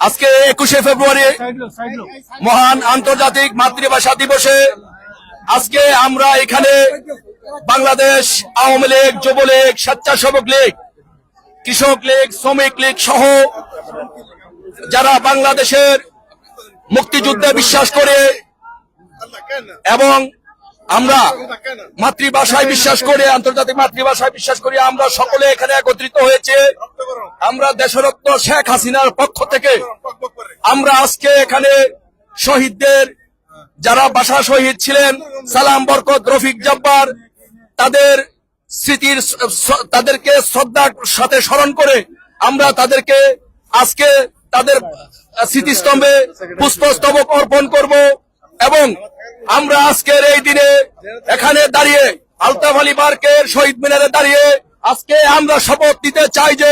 আজকে একুশে ফেব্রুয়ারি মহান আন্তর্জাতিক মাতৃভাষা দিবসে আজকে আমরা এখানে বাংলাদেশ, আওয়ামী লীগ, যুবলীগ, স্বেচ্ছাসেবক লীগ, কৃষক লীগ, শ্রমিক লীগ সহ যারা বাংলাদেশের মুক্তিযুদ্ধে বিশ্বাস করে এবং আমরা মাতৃভাষায় বিশ্বাস করে, আন্তর্জাতিক মাতৃভাষায় বিশ্বাস করি আমরা সকলে এখানে একত্রিত হয়েছে। আমরা দেশরত্ন শেখ হাসিনার পক্ষ থেকে আমরা আজকে এখানে শহীদদের, যারা বাসা শহীদ ছিলেন, সালাম বরকত, রফিক জব্বার, তাদের স্মৃতির তাদেরকে শ্রদ্ধার সাথে স্মরণ করে আমরা তাদেরকে আজকে তাদের স্মৃতিস্তম্ভে পুষ্পস্তবক অর্পণ করব এবং আমরা আজকের এই দিনে এখানে দাঁড়িয়ে আলতাফ আলী পার্কের শহীদ মিনারে দাঁড়িয়ে আজকে আমরা শপথ দিতে চাই যে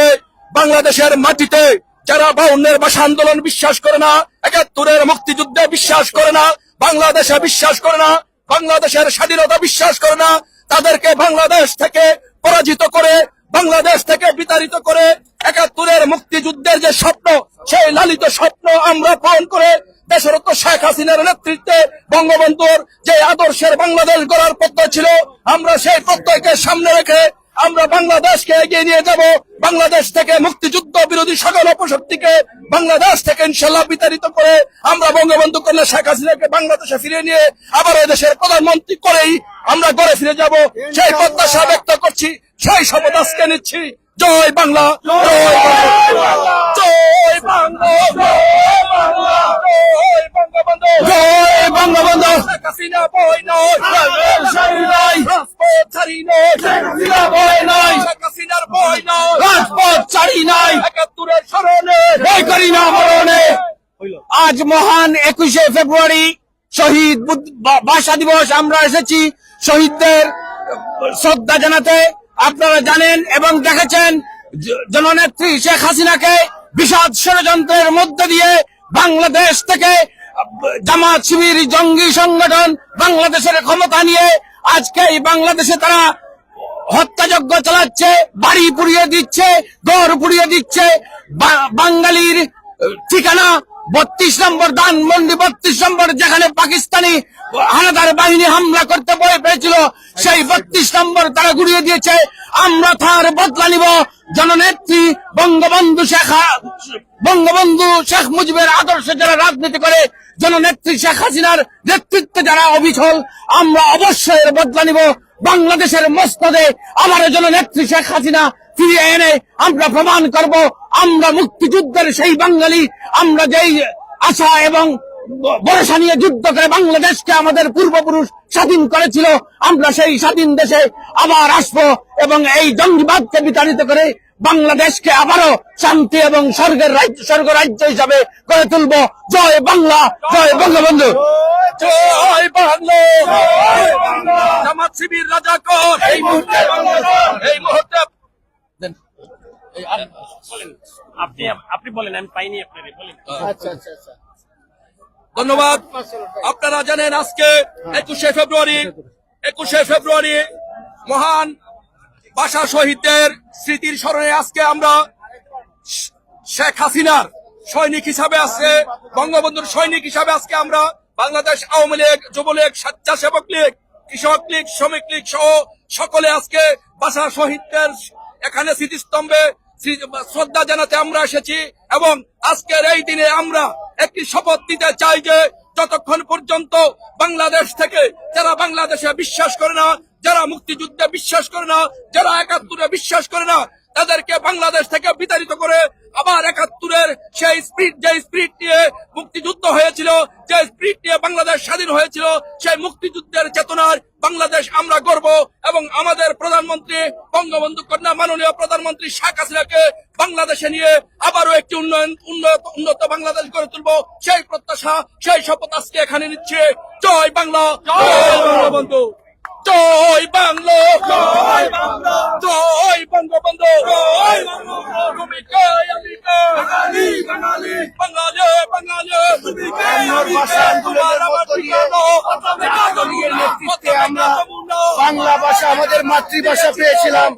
বাংলাদেশের মাটিতে যারা বাউন্নের ভাষা আন্দোলন বিশ্বাস করে না, একাত্তরের মুক্তিযুদ্ধে বিশ্বাস করে না, বাংলাদেশে বিশ্বাস করে না, বাংলাদেশের স্বাধীনতা বিশ্বাস করে না, তাদেরকে বাংলাদেশ থেকে পরাজিত করে, বাংলাদেশ থেকে বিতাড়িত করে, একাত্তরের মুক্তিযুদ্ধের যে স্বপ্ন, সেই লালিত স্বপ্ন আমরা পূরণ করে দেশরত্ন শেখ হাসিনার নেতৃত্বে বঙ্গবন্ধুর যে আদর্শের বাংলাদেশ গড়ার প্রত্যয় ছিল, আমরা সেই প্রত্যয়কে সামনে রেখে আমরা বাংলাদেশকে এগিয়ে নিয়ে যাব বাংলাদেশ থেকে মুক্তিযুদ্ধ বিরোধী সকল অপশক্তিকে বাংলাদেশ থেকে ইনশাল্লাহ বিতাড়িত করে আমরা বঙ্গবন্ধু কন্যা শেখ হাসিনাকে বাংলাদেশে ফিরিয়ে নিয়ে আবার দেশের প্রধানমন্ত্রী করেই আমরা ঘরে ফিরে যাব সেই প্রত্যাশা ব্যক্ত করছি সেই শপথ আজকে নিচ্ছি জয় বাংলা জয় বাংলা জয় বাংলা জয় বঙ্গবন্ধু জয় বঙ্গবন্ধু শেখ হাসিনা বই নয় আজ মহান একুশে ফেব্রুয়ারি শহীদ ভাষা দিবস, আমরা এসেছি শহীদদের শ্রদ্ধা জানাতে। আপনারা জানেন এবং দেখেছেন জননেত্রী শেখ হাসিনাকে বিষাদ ষড়যন্ত্রের মধ্য দিয়ে বাংলাদেশ থেকে জামাত শিবির জঙ্গি সংগঠন বাংলাদেশের ক্ষমতা নিয়ে আজকে এই বাংলাদেশে তারা হত্যাযজ্ঞ চালাচ্ছে, বাড়ি পুড়িয়ে দিচ্ছে, ঘর পুড়িয়ে দিচ্ছে। বাঙালির ঠিকানা বত্রিশ নম্বর ধানমন্ডি বত্রিশ নম্বর, যেখানে পাকিস্তানি হানাদার বাহিনী হামলা করতে বয়ে পেয়েছিল, সেই বত্রিশ নম্বর তারা গুড়িয়ে দিয়েছে। আমরা তার বদলা নিব। জননেত্রী বঙ্গবন্ধু শেখ বঙ্গবন্ধু শেখ মুজিবের আদর্শে যারা রাজনীতি করে, জননেত্রী শেখ হাসিনার নেতৃত্বে যারা অবিচল, আমরা অবশ্যই বদলা নিব। বাংলাদেশের মস্তদে আমার জননেত্রী শেখ হাসিনা ফিরিয়ে এনে আমরা প্রমাণ করব, আমরা মুক্তিযুদ্ধের সেই বাঙালি, আমরা যেই আশা এবং ভরসা নিয়ে যুদ্ধ করে বাংলাদেশকে আমাদের পূর্বপুরুষ স্বাধীন করেছিল। আমরা সেই স্বাধীন দেশে আবার আসব এবং এই জঙ্গিবাদকে বিতাড়িত করে বাংলাদেশকে আবারও শান্তি এবং স্বর্গের রাজ্য স্বর্গ রাজ্য হিসাবে গড়ে তুলব। জয় বাংলা জয় বঙ্গবন্ধু। জয় বাংলা জামাত শিবির রাজা কর। এই মুহূর্তে এই মুহূর্তে দেন। এই আর- আপনি আপনি বলেন আমি পাইনি আপনার বলেন। ধন্যবাদ। আপনারা জানেন আজকে একুশে ফেব্রুয়ারি একুশে ফেব্রুয়ারি মহান ভাষা শহীদদের স্মৃতির স্মরণে আজকে আমরা শেখ হাসিনার সৈনিক হিসাবে আছে বঙ্গবন্ধুর সৈনিক হিসাবে আজকে আমরা বাংলাদেশ আওয়ামী লীগ, যুবলীগ, স্বেচ্ছাসেবক লীগ, কৃষক লীগ, শ্রমিক লীগ সহ সকলে আজকে ভাষা শহীদদের এখানে স্মৃতিস্তম্ভে শ্রী- শ্রদ্ধা জানাতে আমরা এসেছি এবং আজকের এই দিনে আমরা একটি শপথ দিতে চাই যে যতক্ষণ পর্যন্ত বাংলাদেশ থেকে যারা বাংলাদেশে বিশ্বাস করে না, যারা মুক্তিযুদ্ধে বিশ্বাস করে না, যারা একাত্তরে বিশ্বাস করে না, তাদেরকে বাংলাদেশ থেকে বিতাড়িত করে আবার একাত্তরের সেই স্পিরিট যে স্পিরিট নিয়ে মুক্তিযুদ্ধ হয়েছিল যে স্পিরিট নিয়ে বাংলাদেশ স্বাধীন হয়েছিল, সেই মুক্তিযুদ্ধের চেতনার বাংলাদেশ আমরা গর্ব এবং আমাদের প্রধানমন্ত্রী বঙ্গবন্ধু কন্যা মাননীয় প্রধানমন্ত্রী শেখ হাসিনাকে বাংলাদেশে নিয়ে আবারও একটি উন্নয়ন উন্নত উন্নত বাংলাদেশ গড়ে তুলবো। সেই প্রত্যাশা সেই শপথ আজকে এখানে নিচ্ছে। জয় বাংলা। জয় বঙ্গবন্ধু। জয় বাংলা। জয় বঙ্গবন্ধু। তুমি আমি বাঙালি বাঙালি। বাঙালি বাংলা ভাষা আমাদের মাতৃভাষা পেয়েছিলাম।